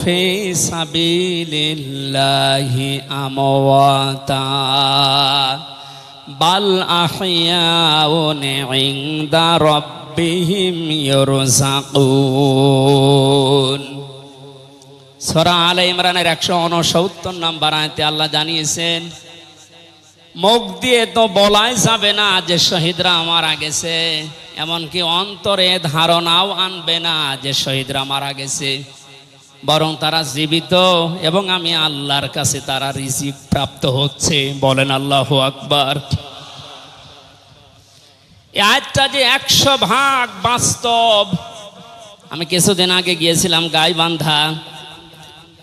في سبيل الله أمواتا بل أحياء عند ربهم يرزقون সরা আলে ইমরানের একশো উনসত্তর নাম্বার আয়তে আল্লাহ জানিয়েছেন মুখ দিয়ে তো বলাই যাবে না যে শহীদরা মারা গেছে এমনকি অন্তরে ধারণাও আনবে না যে শহীদরা মারা গেছে বরং তারা জীবিত এবং আমি আল্লাহর কাছে তারা রিজিক প্রাপ্ত হচ্ছে। বলেন আল্লাহ আকবার। আয়াতটা যে একশো ভাগ বাস্তব। আমি কিছুদিন আগে গিয়েছিলাম গাইবান্ধা।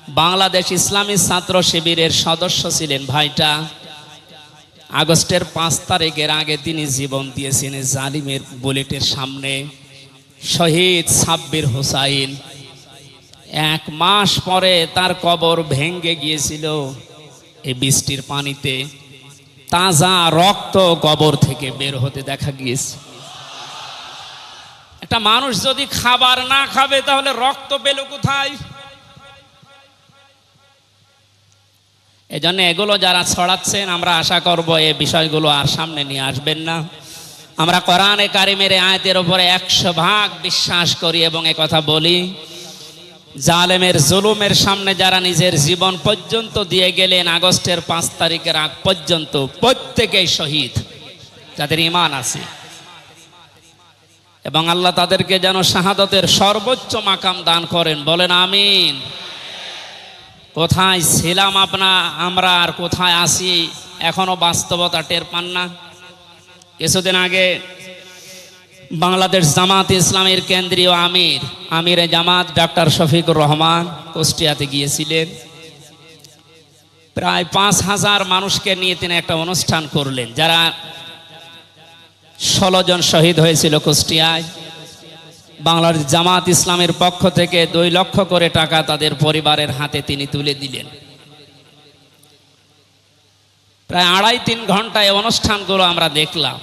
বাংলাদেশ ইসলামী ছাত্র শিবিরের সদস্য ছিলেন ভাইটা। আগস্টের পাঁচ তারিখের আগে তিনি জীবন দিয়েছেন জালিমের বুলেটের সামনে। শহীদ সাব্বির হোসাইন। এক মাস পরে তার কবর ভেঙ্গে গিয়েছিল এই বৃষ্টির পানিতে। তাজা রক্ত কবর থেকে বের হতে দেখা গিয়েছে। একটা মানুষ যদি খাবার না খাবে, তাহলে রক্ত পেল কোথায়? এজন্য এগুলো যারা ছড়াচ্ছেন, আমরা আশা করব এই বিষয়গুলো আর সামনে নিয়ে আসবেন না। আমরা কোরআনে কারিমের আয়তের উপরে একশো ভাগ বিশ্বাস করি এবং কথা বলি। জালেমের জুলুমের সামনে যারা নিজের জীবন পর্যন্ত দিয়ে গেলেন আগস্টের পাঁচ তারিখের আগ পর্যন্ত প্রত্যেকেই শহীদ। যাদের ইমান আছে। এবং আল্লাহ তাদেরকে যেন শাহাদতের সর্বোচ্চ মাকাম দান করেন। বলেন, আমিন। কোথায় ছিলাম আপনা, আমরা আর কোথায় আসি এখনও বাস্তবতা টের পান না। কিছুদিন আগে বাংলাদেশ জামাত ইসলামের কেন্দ্রীয় আমির, আমিরে জামাত ডাক্তার শফিকুর রহমান কুষ্টিয়াতে গিয়েছিলেন। প্রায় পাঁচ হাজার মানুষকে নিয়ে তিনি একটা অনুষ্ঠান করলেন। যারা ষোলো জন শহীদ হয়েছিল কুষ্টিয়ায়, বাংলাদেশ জামাত ইসলামের পক্ষ থেকে দুই লক্ষ করে টাকা তাদের পরিবারের হাতে তিনি তুলে দিলেন। প্রায় আড়াই তিন ঘন্টায় অনুষ্ঠানগুলো আমরা দেখলাম।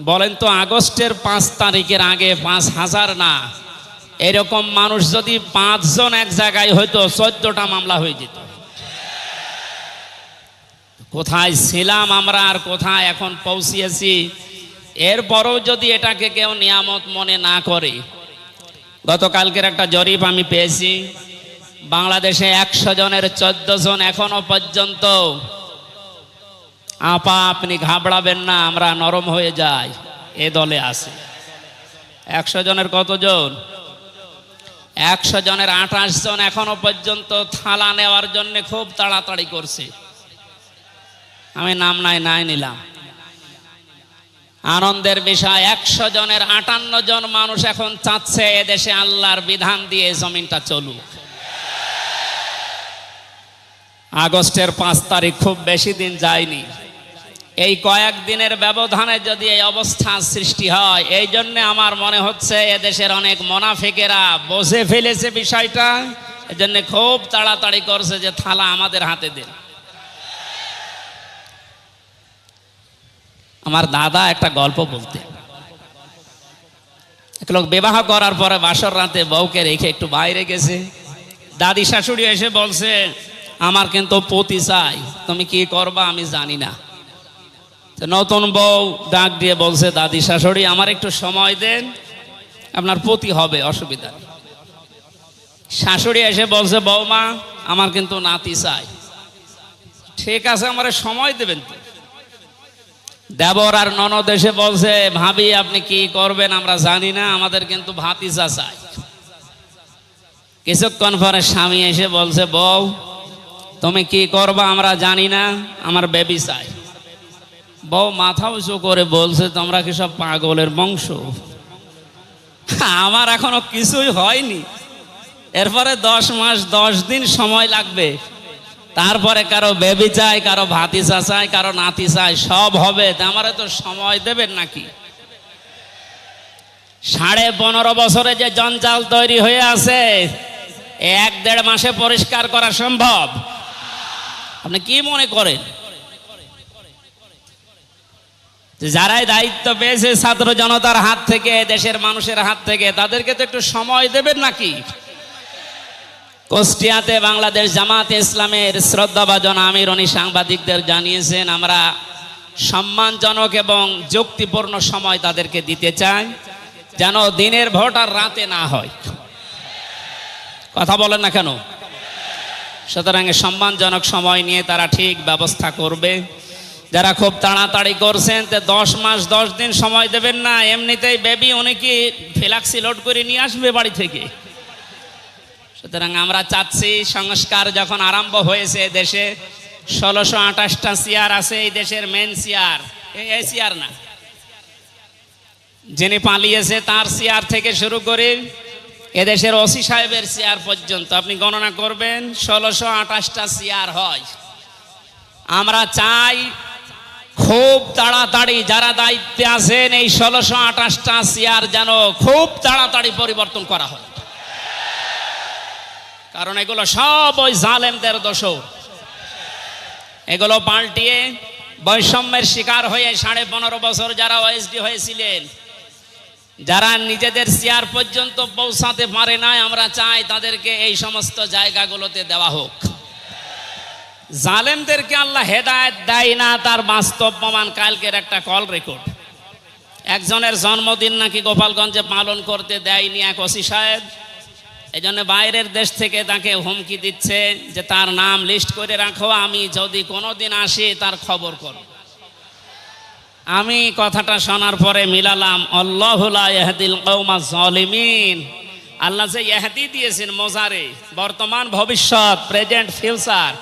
বলেন তো, আগস্টের পাঁচ তারিখের আগে পাঁচ হাজার না? এরকম মানুষ যদি পাঁচজন এক জায়গায় হয়তো চোদ্দটা মামলা হয়ে যেত। কোথায় ছিলাম আমরা আর কোথায় এখন পৌঁছিয়েছি? এরপরও যদি এটাকে কেউ নিয়ামত মনে না করে, গতকালকের একটা জরিপ আমি পেয়েছি। বাংলাদেশে একশো জনের চোদ্দ জন এখনও পর্যন্ত আপা, আপনি ঘাবড়াবেন না, আমরা নরম হয়ে যাই। এ দলে আছে। একশো জনের কতজন? একশো জনের আঠাশ জন এখনও পর্যন্ত থালা নেওয়ার জন্য খুব তাড়াতাড়ি করছে। আমি নাম নাই নাই নিলাম। আনন্দের বিষয়, একশো জনের আটান্ন জন মানুষ এখন চাচ্ছে এদেশে আল্লাহর বিধান দিয়ে জমিনটা চলুক। আগস্টের পাঁচ তারিখ খুব বেশি দিন যায়নি। এই কয়েক দিনের ব্যবধানে যদি এই অবস্থা সৃষ্টি হয়, এই জন্য আমার মনে হচ্ছে এদেশের অনেক মোনাফিকেরা বসে ফেলেছে বিষয়টা। এজন্য খুব তাড়াতাড়ি করছে যে থালা আমাদের হাতে দেন। আমার দাদা একটা গল্প বলতে। এক লোক বিবাহ করার পরে বাসর রাতে বউকে রেখে একটু বাইরে গেছে। দাদি শাশুড়ি এসে বলছে, আমার কিন্তু পতি চাই, তুমি কি করবা আমি জানি না। নতুন বউ ডাক দিয়ে বলছে, দাদি শাশুড়ি, আমার একটু সময় দেন, আপনার পতি হবে, অসুবিধা শাশুড়ি এসে বলছে বৌমা আমার কিন্তু নাতি চাই। ঠিক আছে, আমার সময় দেবেন তো। দেবর আর ননদ এসে বলছে, ভাবি, আপনি কি করবেন আমরা জানি না, আমাদের কিন্তু ভাতিজা চাই। কিছুক্ষণ পরে স্বামী এসে বলছে, বউ, তুমি কি করবা আমরা জানি না, আমার বেবি চাই। বউ মাথা উঁচু করে বলছে, তোমরা কি সব পাগলের বংশ? আমার এখনও কিছুই হয়নি। এরপরে দশ মাস, দশ দিন সময় লাগবে। তারপরে কারও বেবি চাই, কারও ভাতিসা চাই, কারও নাতি চাই, সব হবে। আমারে তো সময় দেবেন নাকি? সাড়ে পনেরো বছরে যে জঞ্জাল তৈরি হয়ে আছে, এক দেড় মাসে পরিষ্কার করা সম্ভব? আপনি কি মনে করেন যে যারাই দায়িত্ব পেয়েছে ছাত্র জনতার হাত থেকে, দেশের মানুষের হাত থেকে, তাদেরকে তো একটু সময় দেবেন নাকি? কুষ্টিয়াতে বাংলাদেশ জামাতে ইসলামের শ্রদ্ধাভাজন আমির উনি সাংবাদিকদের জানিয়েছেন, আমরা সম্মানজনক এবং যুক্তিপূর্ণ সময় তাদেরকে দিতে চাই, যেন দিনের ভোট আর রাতে না হয়। কথা বলেন না কেন? সুতরাং সম্মানজনক সময় নিয়ে তারা ঠিক ব্যবস্থা করবে। যারা খুব তাড়াতাড়ি করছেন, তো দশ মাস, দশ দিন সময় দেবেন না। এমনিতেই বেবি উনি কি ফ্লাক্সি লোড করে নিয়ে আসবে বাড়ি থেকে? সুতরাং আমরা চাচ্ছি সংস্কার যখন আরম্ভ হয়েছে দেশে, ষোলোশো আঠাশটা চেয়ার আছে, এই দেশের মেন চেয়ার এই চেয়ার না। যিনি পালিয়েছে তার চেয়ার থেকে শুরু করে এদেশের ওসি সাহেবের চেয়ার পর্যন্ত। আপনি গণনা করবেন, ষোলোশো আঠাশটা চেয়ার হয়। আমরা চাই খুব তাড়াতাড়ি যারা দায়িত্বে আছেন এই ষোলোশো আঠাশটা চেয়ার যেন খুব তাড়াতাড়ি পরিবর্তন করা হয়। কারণ এগুলো সব ওই জালেমদের দোষ এগুলো পাল্টিয়ে বৈষম্যের শিকার হয়ে সাড়ে পনেরো বছর যারা ওএসডি হয়েছিলেন, যারা নিজেদের চেয়ার পর্যন্ত পৌঁছাতে পারে নাই, আমরা চাই তাদেরকে এই সমস্ত জায়গাগুলোতে দেওয়া হোক। জালেমদেরকে আল্লাহ হেদায়েত দেয় না, তার বাস্তব প্রমাণ কালকের একটা কল রেকর্ড একজনের জন্মদিন নাকি গোপালগঞ্জে পালন করতে দেয়নি এক ওসি সাহেব। এই জন্য বাইরের দেশ থেকে তাকে হুমকি দিচ্ছে যে তার নাম লিস্ট করে রাখো, আমি যদি কোনোদিন আসি তার খবর করো আমি কথাটা শোনার পরে মিলালাম আল্লাহুল্লাহ ইহদিল কৌমা আল্লাহ যে ইহদি দিয়েছেন মোজারে, বর্তমান ভবিষ্যৎ প্রেজেন্ট ফিউচার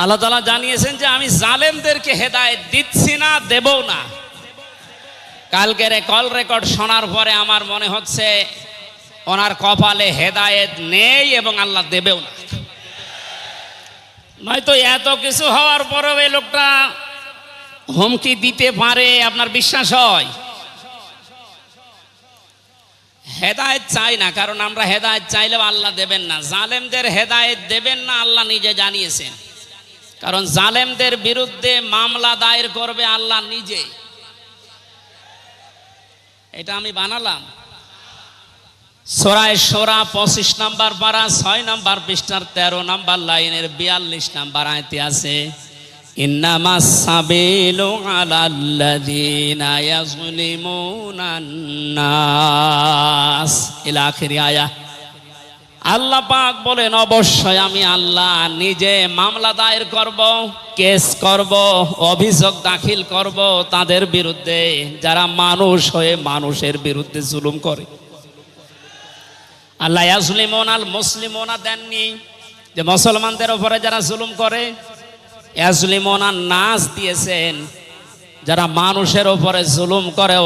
আল্লাহ তালা জানিয়েছেন যে আমি জালেমদেরকে হেদায়েত দিচ্ছি না, দেবও না। কালকের কল রেকর্ড শোনার পরে আমার মনে হচ্ছে ওনার কপালে হেদায়েত নেই এবং আল্লাহ দেবেও না। নয়তো এত কিছু হওয়ার পরেও এই লোকটা হুমকি দিতে পারে, আপনার বিশ্বাস হয়? হেদায়েত চাই না, কারণ আমরা হেদায়েত চাইলেও আল্লাহ দেবেন না। জালেমদের হেদায়েত দেবেন না, আল্লাহ নিজে জানিয়েছেন। কারণ জালেমদের বিরুদ্ধে মামলা দায়ের করবে আল্লাহ নিজে। এটা আমি বানালাম। সোরায় সোরা পঁচিশ নাম্বার পারা, ছয় নাম্বার পৃষ্ঠার তেরো নাম্বার লাইনের বিয়াল্লিশ নাম্বার আয়তে আছে ইন্নামা আল্লাহ পাক বলেন, অবশ্যই আমি আল্লাহ নিজে মামলা দায়ের করব, কেস করব, অভিযোগ দাখিল করব তাদের বিরুদ্ধে, যারা মানুষ হয়ে মানুষের বিরুদ্ধে জুলুম করে। আল্লাহ ইয়াজলিমন আল মুসলিমনা দেননি যে মুসলমানদের উপরে যারা জুলুম করে। ইয়াজলিমনা নাচ দিয়েছেন যারা মানুষের উপরে জুলুম করে